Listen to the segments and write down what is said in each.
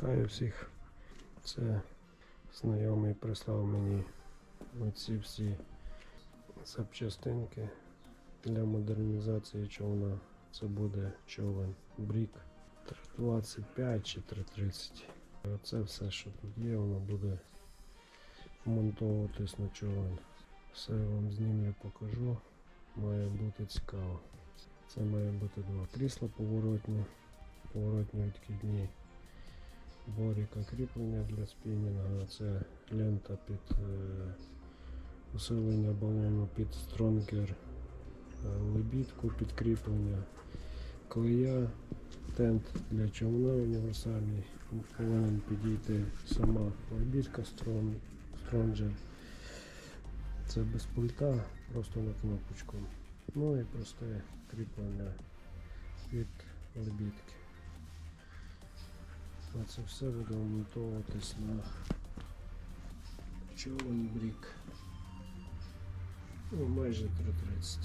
Вітаю всіх. Це знайомий прислав мені оці всі запчастинки для модернізації човна. Це буде човен Брік 325 чи 330. Оце все, що тут є, воно буде вмонтовуватись на човен. Все вам знімлю, покажу. Має бути цікаво. Це має бути два крісла поворотні, поворотні відкидні боріка кріплення для спінінга. Це лента під е, усилення балону під стронгер, е, лебідку під кріплення, клея, тент для човна універсальний. Повинен підійти сама лебідка строн, стронджер. Це без пульта, просто на кнопочку. Ну і просте кріплення від лебідки. А це все буде вмонтовуватись на човен брік. Ну, майже 330.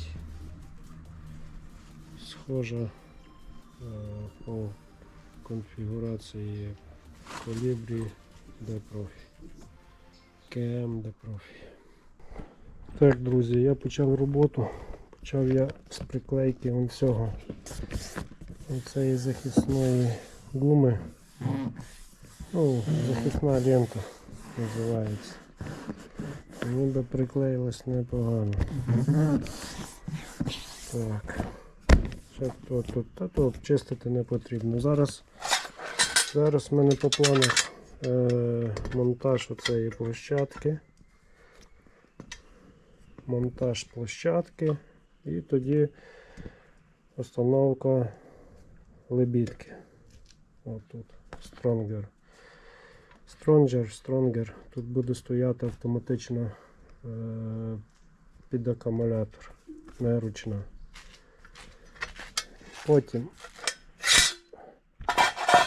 Схожа е, по конфігурації колібрі де профі. КМ де профі. Так, друзі, я почав роботу. Почав я з приклейки вон цього захисної гуми. Ну, захисна лента називається. Ніби приклеїлась непогано. Так. Ще тут, тут, та то чистити не потрібно. Зараз, зараз в мене по планах е, монтаж оцеї площадки. Монтаж площадки і тоді установка лебідки. Отут. Стронгер. Стронджер, стронгер. Тут буде стояти автоматично е, під акумулятор. Не ручна. Потім,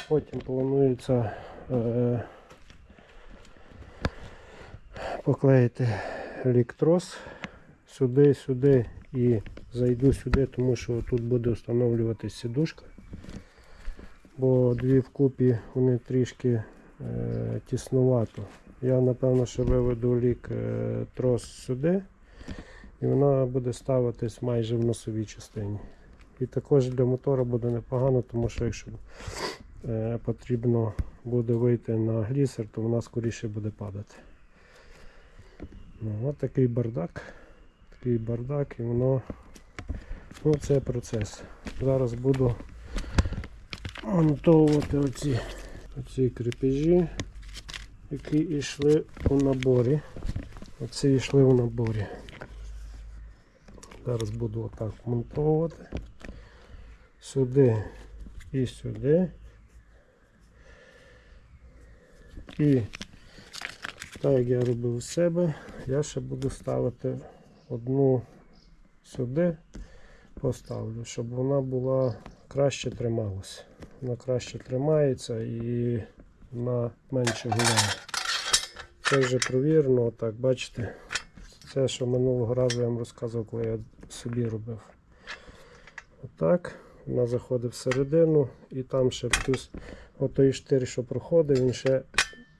потім планується е, поклеїти електроз сюди, сюди і зайду сюди, тому що тут буде встановлюватись сідушка. Бо дві вкупі вони трішки е, тіснувато. Я напевно ще виведу лік е, трос сюди і вона буде ставитись майже в носовій частині. І також для мотора буде непогано, тому що якщо е, потрібно буде вийти на глісер, то вона скоріше буде падати. Ну, от такий бардак. Такий бардак і воно ну, це процес. Зараз буду монтовувати оці, оці крепежі, які йшли у наборі. Оці йшли у наборі. Зараз буду отак монтовувати. Сюди і сюди. І так як я робив у себе, я ще буду ставити одну сюди, поставлю, щоб вона була краще трималася. Вона краще тримається і вона менше гуляє. Це вже провірено, отак, бачите. Це, що минулого разу я вам розказував, коли я собі робив. Отак. Вона заходить всередину і там ще плюс отой штир, що проходить, він ще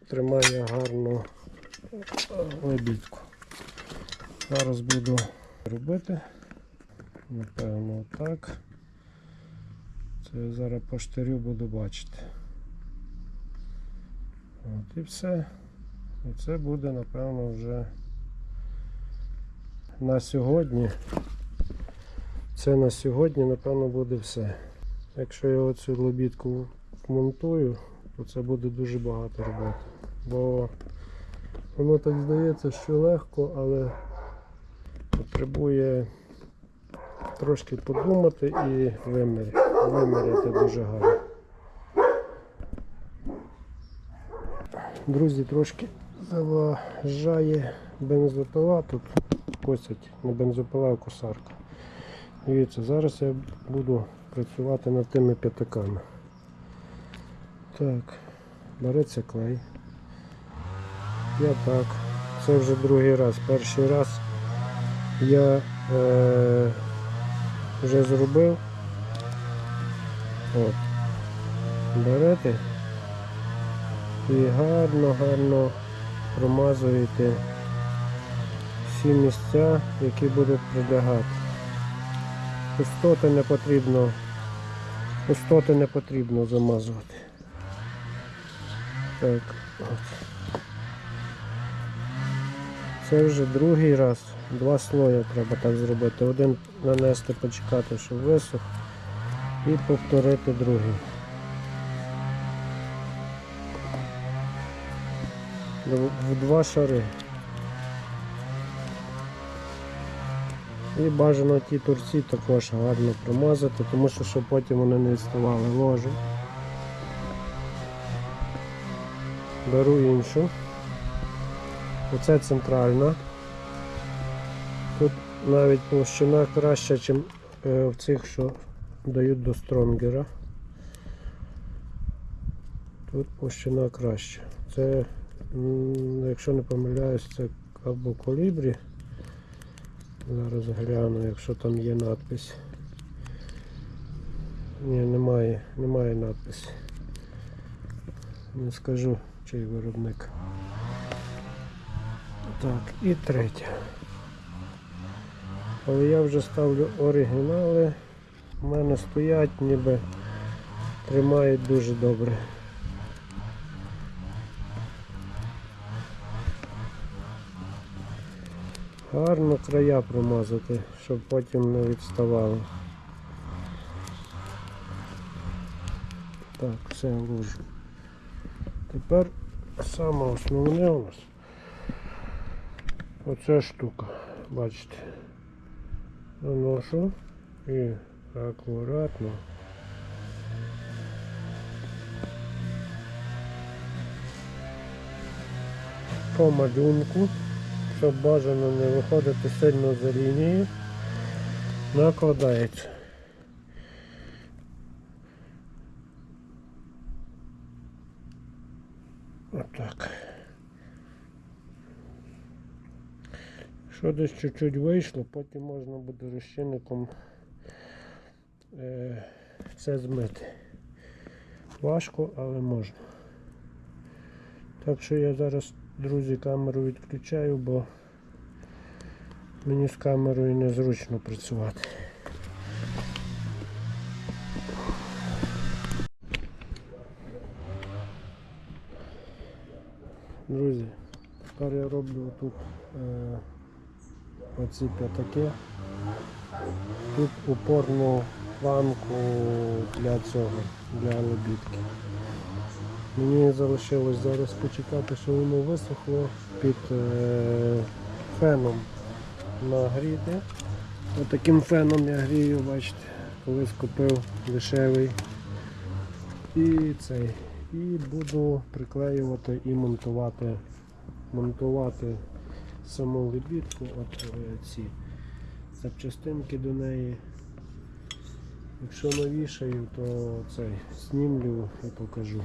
тримає гарно лебідку. Зараз буду робити. Напевно, отак. Це я зараз по штирю буду бачити. От і все. І це буде, напевно, вже на сьогодні. Це на сьогодні, напевно, буде все. Якщо я оцю лебідку вмонтую, то це буде дуже багато роботи. Бо воно так здається, що легко, але потребує трошки подумати і виміряти, виміряти дуже гарно. Друзі, трошки заважає бензопила, тут косять не бензопила, а косарка. Дивіться, зараз я буду працювати над тими п'ятаками. Так, береться клей. Я так. Це вже другий раз. Перший раз я е, вже зробив. От. Берете І гарно, гарно промазуєте всі місця, які будуть прилягати. Пустоти не потрібно, пустоти не потрібно замазувати. Так, от. Це вже другий раз. Два слоя треба так зробити. Один нанести, почекати, щоб висох, і повторити другий. В два шари. І бажано ті торці також гарно промазати, тому що щоб потім вони не відставали ложу. Беру іншу. Оце центральна. Навіть площина краща, ніж в цих, що дають до стронгера. Тут площина краща. Це, якщо не помиляюсь, це або колібрі. Зараз гляну, якщо там є надпись. Ні, немає, немає надписі. Не скажу, чий виробник. Так, і третя. Але я вже ставлю оригінали. У мене стоять, ніби тримають дуже добре. Гарно края промазати, щоб потім не відставало. Так, все ложу. Тепер саме основне у нас оця штука. Бачите. Наношу і акуратно. По малюнку, щоб бажано не виходити сильно за лінії, накладається. Отак. Що десь чуть-чуть вийшло, потім можна буде розчинником е, це змити. Важко, але можна. Так що я зараз, друзі, камеру відключаю, бо мені з камерою незручно працювати. Друзі, тепер я роблю тут е, оці п'ятаки. Тут упорну планку для цього, для лебідки. Мені залишилось зараз почекати, що воно висохло під е, феном нагріти. Отаким феном я грію, бачите, колись купив дешевий. І цей. І буду приклеювати і монтувати, монтувати саму лебідку, от е, ці запчастинки до неї. Якщо новішаю, то цей знімлю і покажу.